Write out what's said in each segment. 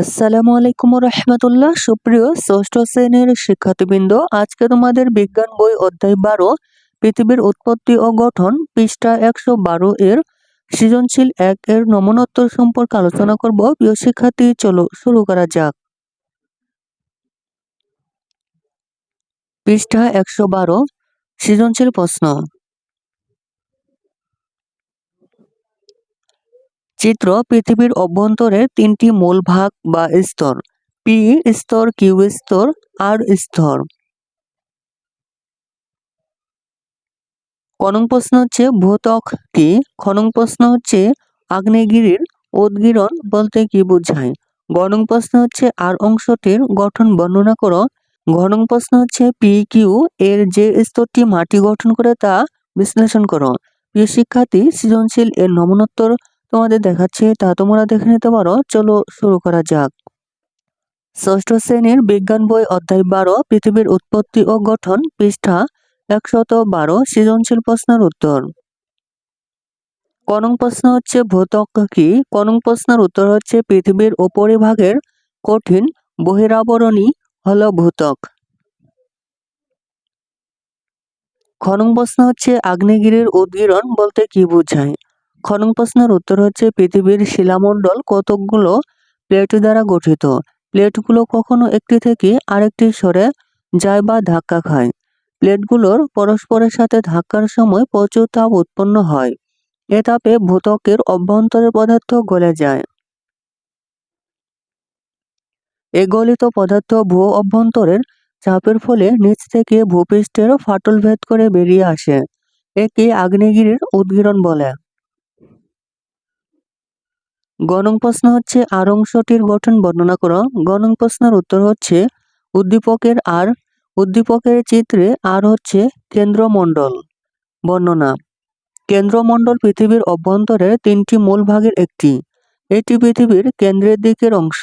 আসসালামু আলাইকুম রহমতুল্লাহ। সুপ্রিয় ষষ্ঠ শ্রেণির শিক্ষার্থীবৃন্দ, আজকে তোমাদের বিজ্ঞান বই অধ্যায় বারো, পৃথিবীর উৎপত্তি ও গঠন, পৃষ্ঠা একশো বারো এর সৃজনশীল এক এর নমনোত্তর সম্পর্কে আলোচনা করব। প্রিয় শিক্ষার্থী, চলো শুরু করা যাক। পৃষ্ঠা একশো বারো, সৃজনশীল প্রশ্ন। চিত্র পৃথিবীর অভ্যন্তরে তিনটি মূল ভাগ বা স্তর, পি স্তর, কিউ স্তর, আর স্তর। কনং প্রশ্ন হচ্ছে ভূতক কি? খনং প্রশ্ন হচ্ছে আগ্নেয়গিরির উদ্গীরণ বলতে কি বোঝায়? গণং প্রশ্ন হচ্ছে আর অংশটির গঠন বর্ণনা করো। ঘনং প্রশ্ন হচ্ছে পি কিউ এর যে স্তরটি মাটি গঠন করে তা বিশ্লেষণ করো। প্রিয় শিক্ষার্থী, সৃজনশীল এর নমনোত্তর তোমাদের দেখাচ্ছে, তা তোমরা দেখে নিতে পারো। চলো শুরু করা যাক। ষষ্ঠ শ্রেণির বিজ্ঞান বই অধ্যায় বারো, পৃথিবীর উৎপত্তি ও গঠন, পৃষ্ঠা একশত বারো, সৃজনশীল প্রশ্নের উত্তর। কনং প্রশ্ন হচ্ছে ভূতক কি? কনং প্রশ্নের উত্তর হচ্ছে পৃথিবীর উপরিভাগের কঠিন বহিরাবরণী হল ভূতক। খনং প্রশ্ন হচ্ছে আগ্নেয়গিরির উদ্গীরণ বলতে কি বোঝায়? খনন প্রশ্নের উত্তর হচ্ছে পৃথিবীর শিলামণ্ডল কতকগুলো প্লেট দ্বারা গঠিত। প্লেটগুলো কখনো একটি থেকে আরেকটি সরে যায় বা ধাক্কা খায়। প্লেটগুলোর পরস্পরের সাথে ধাক্কার সময় প্রচুর তাপ উৎপন্ন হয়। এ তাপে ভূতকের অভ্যন্তরের পদার্থ গলে যায়। এ গলিত পদার্থ ভূ অভ্যন্তরের চাপের ফলে নিচ থেকে ভূপৃষ্ঠের ফাটল ভেদ করে বেরিয়ে আসে, একে আগ্নেয়গিরির উদ্গীরণ বলে। গণং প্রশ্ন হচ্ছে, আর অংশটির গঠন বর্ণনা করো। গণং প্রশ্নের উত্তর হচ্ছে, উদ্দীপকের আর, উদ্দীপকের চিত্রে আর হচ্ছে কেন্দ্রমণ্ডল বর্ণনা। কেন্দ্রমণ্ডল পৃথিবীর অভ্যন্তরের তিনটি মূল ভাগের একটি। এটি পৃথিবীর কেন্দ্রের দিকের অংশ।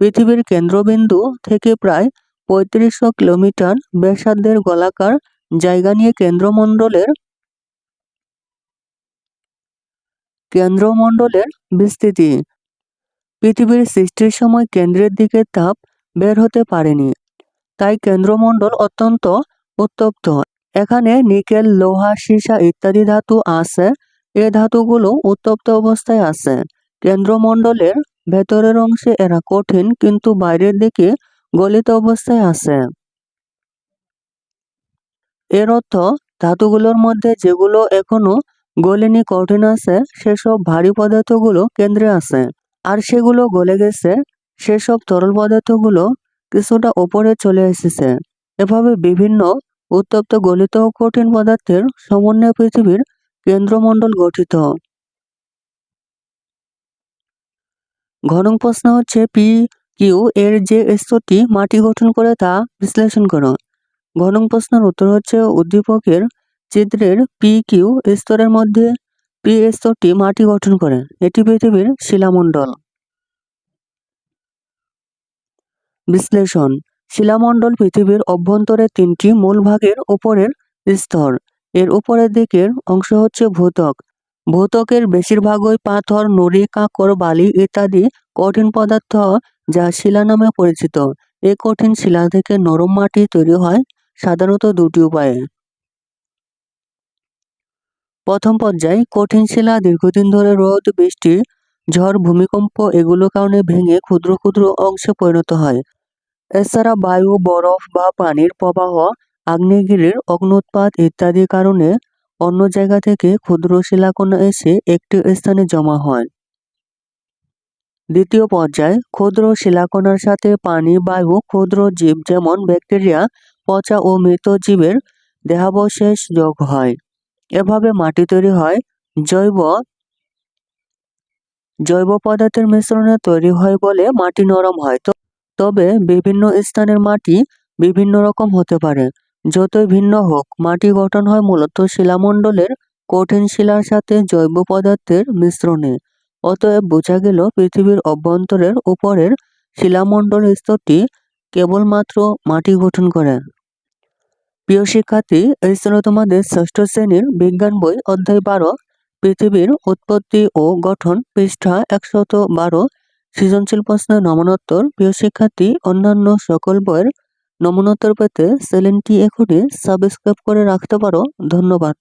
পৃথিবীর কেন্দ্রবিন্দু থেকে প্রায় পঁয়ত্রিশশো কিলোমিটার ব্যাসার্ধের গোলাকার জায়গা নিয়ে কেন্দ্রমণ্ডলের কেন্দ্রমণ্ডলের বিস্তৃতি। পৃথিবীর সৃষ্টির সময় কেন্দ্রের দিকে তাপ বের হতে পারেনি, তাই কেন্দ্রমণ্ডল অত্যন্ত উত্তপ্ত। এখানে নিকেল, লোহা, সীসা ইত্যাদি ধাতু আছে, এ ধাতুগুলো উত্তপ্ত অবস্থায় আছে। কেন্দ্রমণ্ডলের ভেতরের অংশে এরা কঠিন, কিন্তু বাইরের দিকে গলিত অবস্থায় আছে। এর অর্থ, ধাতুগুলোর মধ্যে যেগুলো এখনও গলেনি কঠিন আছে, সেসব ভারী পদার্থগুলো কেন্দ্রে আছে। আর সেগুলো গলে গেছে, সেসব তরল পদার্থগুলো কিছুটা ওপরে চলে এসেছে। এভাবে বিভিন্ন উত্তপ্ত গলিত কঠিন পদার্থের সমন্বয়ে পৃথিবীর কেন্দ্রমণ্ডল গঠিত। ঘনং প্রশ্ন হচ্ছে পি কিউ এর যে স্তরটি মাটি গঠন করে তা বিশ্লেষণ করো। ঘনং প্রশ্নের উত্তর হচ্ছে উদ্দীপকের চিত্রের পি কিউ স্তরের মধ্যে পি স্তরটি মাটি গঠন করে। এটি পৃথিবীর শিলামণ্ডল। বিশ্লেষণ। শিলামণ্ডল পৃথিবীর অভ্যন্তরে তিনটি মূল ভাগের উপরের স্তর। এর উপরের দিকের অংশ হচ্ছে ভূতক ভূতকের বেশিরভাগই পাথর, নুড়ি কাঁকর বালি ইত্যাদি কঠিন পদার্থ যা শিলা নামে পরিচিত। এই কঠিন শিলা থেকে নরম মাটি তৈরি হয় সাধারণত দুটি উপায়ে। প্রথম পর্যায়ে কঠিন শিলা, দীর্ঘদিন ধরে রোদ, বৃষ্টি, ঝড়, ভূমিকম্প এগুলোর কারণে ভেঙে ক্ষুদ্র ক্ষুদ্র অংশে পরিণত হয়। এছাড়া বায়ু, বরফ বা পানির প্রবাহ, আগ্নেয়গিরির অগ্নুৎপাত ইত্যাদির কারণে অন্য জায়গা থেকে ক্ষুদ্র শিলাকণা এসে একটি স্থানে জমা হয়। দ্বিতীয় পর্যায়ে ক্ষুদ্র শিলাকণার সাথে পানি, বায়ু, ক্ষুদ্র জীব যেমন ব্যাকটেরিয়া, পচা ও মৃত জীবের দেহাবশেষ যোগ হয়। এভাবে মাটি তৈরি হয়, জৈব জৈব পদার্থের মিশ্রণে তৈরি হয় বলে মাটি নরম হয়। তো, তবে বিভিন্ন স্থানের মাটি বিভিন্ন রকম হতে পারে। যতই ভিন্ন হোক, মাটি গঠন হয় মূলত শিলামণ্ডলের কঠিন শিলার সাথে জৈব পদার্থের মিশ্রণে। অতএব বোঝা গেল পৃথিবীর অভ্যন্তরের উপরের শিলামণ্ডল স্তরটি কেবলমাত্র মাটি গঠন করে। প্রিয় শিক্ষার্থী, এই ছিল তোমাদের ষষ্ঠ শ্রেণির বিজ্ঞান বই অধ্যায় বারো, পৃথিবীর উৎপত্তি ও গঠন, পৃষ্ঠা একশত বারো, সৃজনশীল প্রশ্ন নমনোত্তর। প্রিয় শিক্ষার্থী, অন্যান্য সকল বইয়ের নমনোত্তর পেতে চ্যানেলটি এখনই সাবস্ক্রাইব করে রাখতে পারো। ধন্যবাদ।